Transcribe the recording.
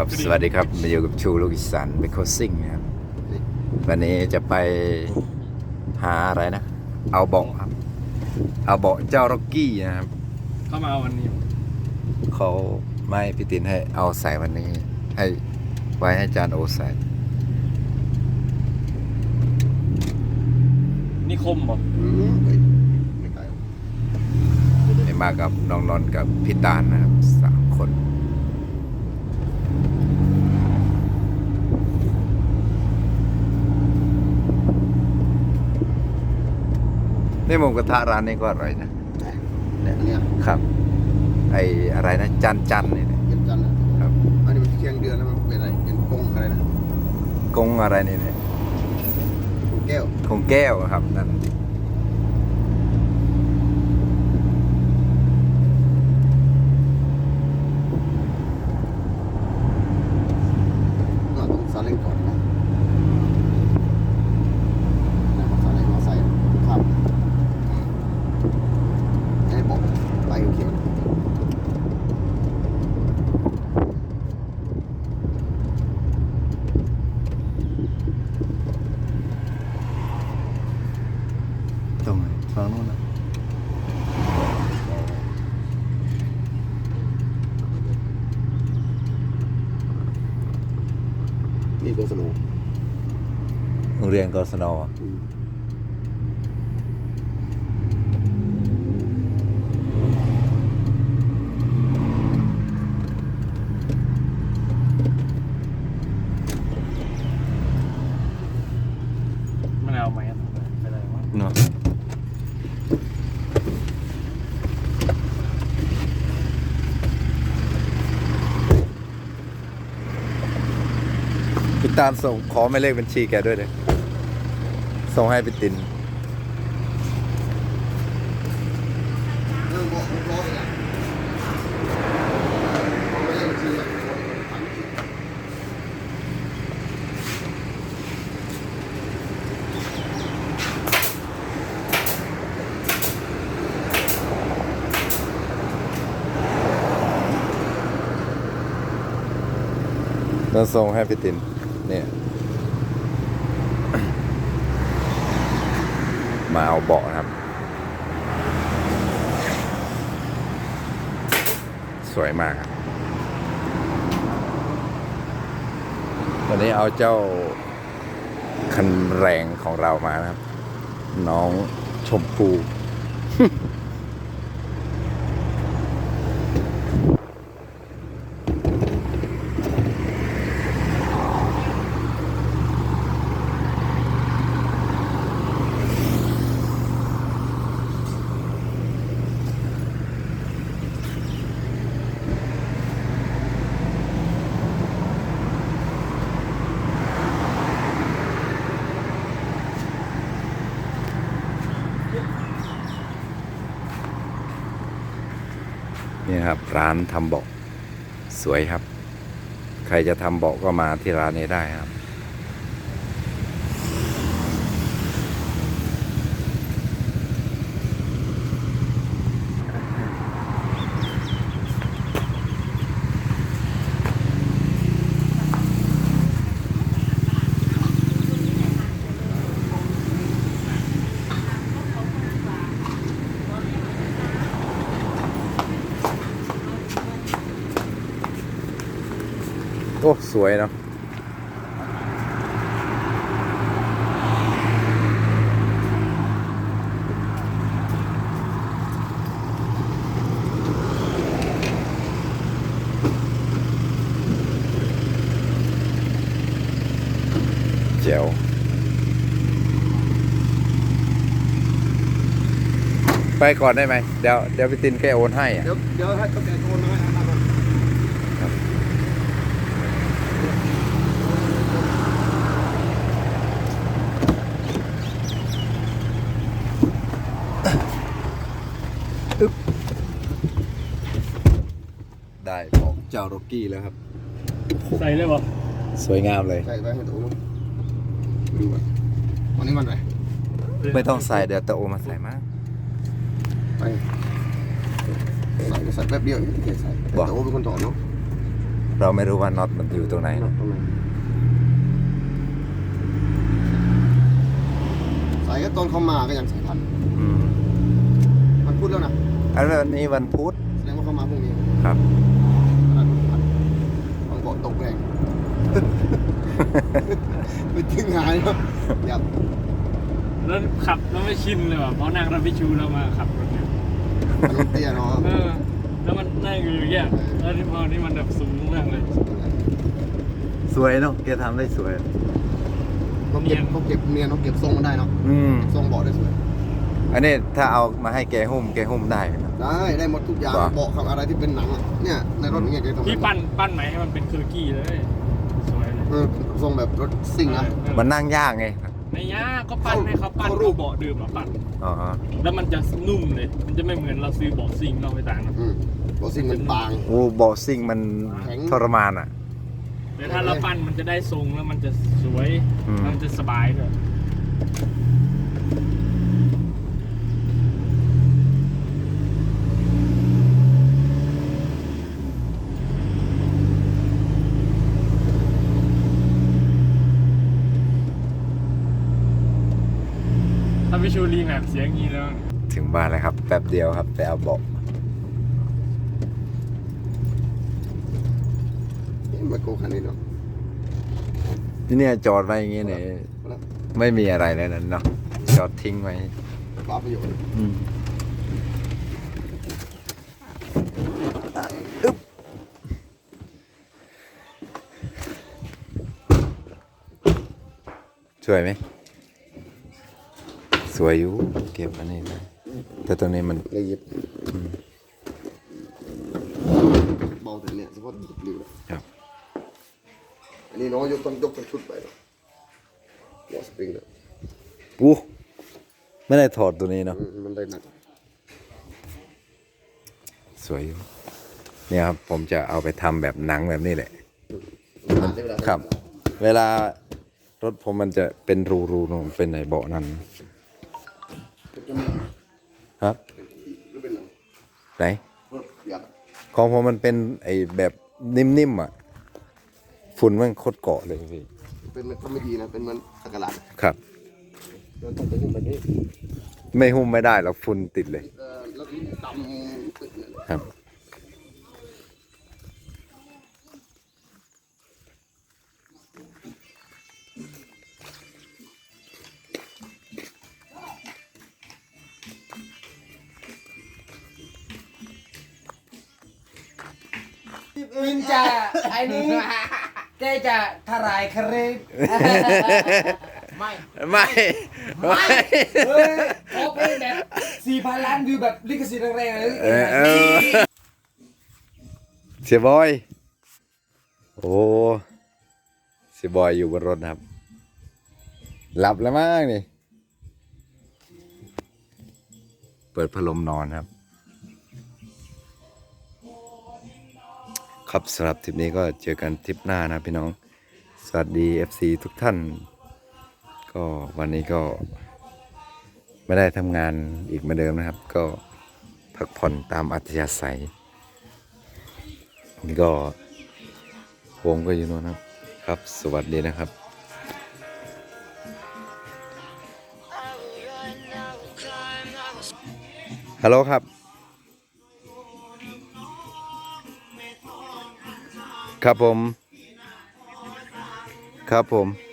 ครับสวัสดีครับมาอยู่กับชูลูกอีสานเบคโคซิ่งนะครับ วันนี้จะไปหาอะไรนะ เอาเบาะครับ เอาเบาะเจ้าร็อกกี้นะครับเข้ามาเอาวันนี้เขาไม่พี่ตินให้เอาใส่วันนี้ ให้ไว้ให้จานโอใส่นี่คมบ่อืมเฮ้ยไม่ไกลหรอกให้มากับน้องนนท์กับพี่ตาลนะครับสามค นนี่หมูกระทะร้านนี้ก็อร่อยนะแต่อันเนี้ยครับ ไออะไรนะจันจันนี่นะเป็นจันทร์นะครับอันนี้มันเคียงเดือนแล้วมันเป็นอะไรเป็นกงอะไรนะกงอะไรนี่เนี่ยกงแก้วคงแก้วครับนั่น ก็ต้องซาเล้งก่อนนะแล้วก็ซาเล้งมาใส่ครับให้บอกไปเขียว ตรงไหนฝั่งนู้นนะ นี่ก็สนุกโรงเรียนกศนอืมมันเอาไหมอะไปเลยวะ เนาะพี่ ตาลส่งขอไม่เลขบัญชีแกด้วยเลยส่งให้พี่ตินเรื่องบอกลูกร้อยนะไม่ได้บัญชีอะแล้วส่งให้พี่ติน เนี่ย มาเอาเบาะนะครับ สวยมากครับวันนี้เอาเจ้าคันแรงของเรามานะครับ น้องชมพู นี่ครับร้านทำเบาะสวยครับ ใครจะทำเบาะก็มาที่ร้านนี้ได้ครับ อ้ สวยเนาะเจ๋วไปก่อนได้ไหม เดี๋ยวเดี๋ยวพี่ตินแกโอนให้อะเดี๋ยวเดี๋ยวให้เขาแกโอนมาให้นะครับ ได้บอก เจ้าโรกกี้แล้วครับ ใส่เลยบ่สวยงามเลย ใส่ไว้ให้ตัวดูก่อนวันนี้มันไหนไม่ต้องใส่เดี๋ยวตะโอมาใส่มากไปใส่ใส่แป๊บเดียวเองแกใส่แต่บอกโอ้เป็นคนถอดเนาะเราไม่รู้ว่าน็อตมันอยู่ตรงไหนน็อนะตตรงไหนใส่ก็ตอนเขามาก็ยังใส่ทันอืมมันพูดแล้วนะอันนี้วันพุธแสดงว่าเขามาพรุ่งนี้ครับขนาดมันทัน ต้องบอกตกแรงไม่ถึงหายครับอย่าแล้วขับแล้วไม่ชินเลยว่ะเพราะนั่งรถพิชูเรามาขับรถเนี่ยมันรถเตี้ยเนาะเออแล้วมันนั่งอยู่อย่างเงี้ยแล้วที่พอนี่มันแบบสูงมากเลยสวยเนาะแกทำได้สวยเขาเก็บเขาเก็บเนียนเขาเก็บทรงมันได้เนาะอืมทรงเบาะได้สวย อันนี้ถ้าเอามาให้แกหุ้มแกหุ้มได้ไหมครับ ได้ได้หมดทุกอย่างว่ะเบาะขับอะไรที่เป็นหนังอะเนี่ยในรถอย่างเงี้ยแกทำพี่ปั้นปั้นไหนให้มันเป็นเคอร์กี้เลยสวยเลยเออทรงแบบรถซิ่งนะเออมันนั่งยากไงในย่าก็ปั้นให้เขาปั้นเขารูรูปปเบาะดื่มอะปั้นอ๋อแล้วมันจะนุ่มเลย มันจะไม่เหมือนเราซื้อเบาะซิงเราไปต่างกันอืมรถซิ่งมันบางโอ้เบาะซิ่งมันแข็งทรมานอะแต่ถ้าเราปั้นมันจะได้ทรงแล้วมันจะสวยอืมมันจะสบายด้วย วิชูรีแมปเสียงอย่างนี้แล้ว ถึงบ้านแล้วครับ แป๊บเดียวครับไปเอาเบาะเอ๊ะมาโกคันนี้เนาะ ที่เนี่ยจอดไว้อย่างงี้เนี่ยแล้วไม่มีอะไรเลยนั่นเนาะจอดทิ้งไว้ปาประโยชน์อืมอึ๊บสวยไหม สวยอยู่ เก็บอันนี้นะแต่ตัวนี้มันละเอียดเบาแต่เนี่ยเฉพาะหยิบริ้วนะครับ อันนี้น้องยกต้องยกทั้งชุดไปเนาะหัวสปริงเนาะอู้ไม่ได้ถอดตัวนี้เนาะอืมมันได้หนักสวยอยู่เนี่ยครับผมจะเอาไปทำแบบหนังแบบนี้แหละมันใช้เวลาครับ เวลารถผมมันจะเป็นรูรูๆนเป็นในเบาะนั้นจะมี ครับ หรือเป็นหนังไหน รถหยัดของผมมันเป็นไอแบบนิ่มๆอะ ฝุ่นมันโคตรเกาะเลยพี่ เป็นมันก็ไม่ดีนะเป็นเหมันสักการะครับเราต้องไปหุ้มแบบนี้ไม่หุ้มไม่ได้หรอกฝุ่นติดเลย เออแล้วที่ดำตึกเนี่ยครับ อื่นจะไอ้นี้แกจะทลายครีบไม่ไม่ไม่เฮ้ยขอเพลงแบบสี่พันล้านวิวแบบลิขสิทธิ์แรงๆเลยเออเออเสียบอย โอ้เสียบอยอยู่บนรถนะครับ หลับแล้วมั้งนี่ เปิดพัดลมนอนครับ ครับสำหรับทริปนี้ก็เจอกันทริปหน้านะพี่น้อง สวัสดี FC ทุกท่าน ก็วันนี้ก็ไม่ได้ทำงานอีกเหมือนเดิมนะครับ ก็พักผ่อนตามอัธยาศัยนี่ก็วงก็อยู่โน่นนะครับครับ สวัสดีนะครับฮัลโหลครับ ครับผม ครับผม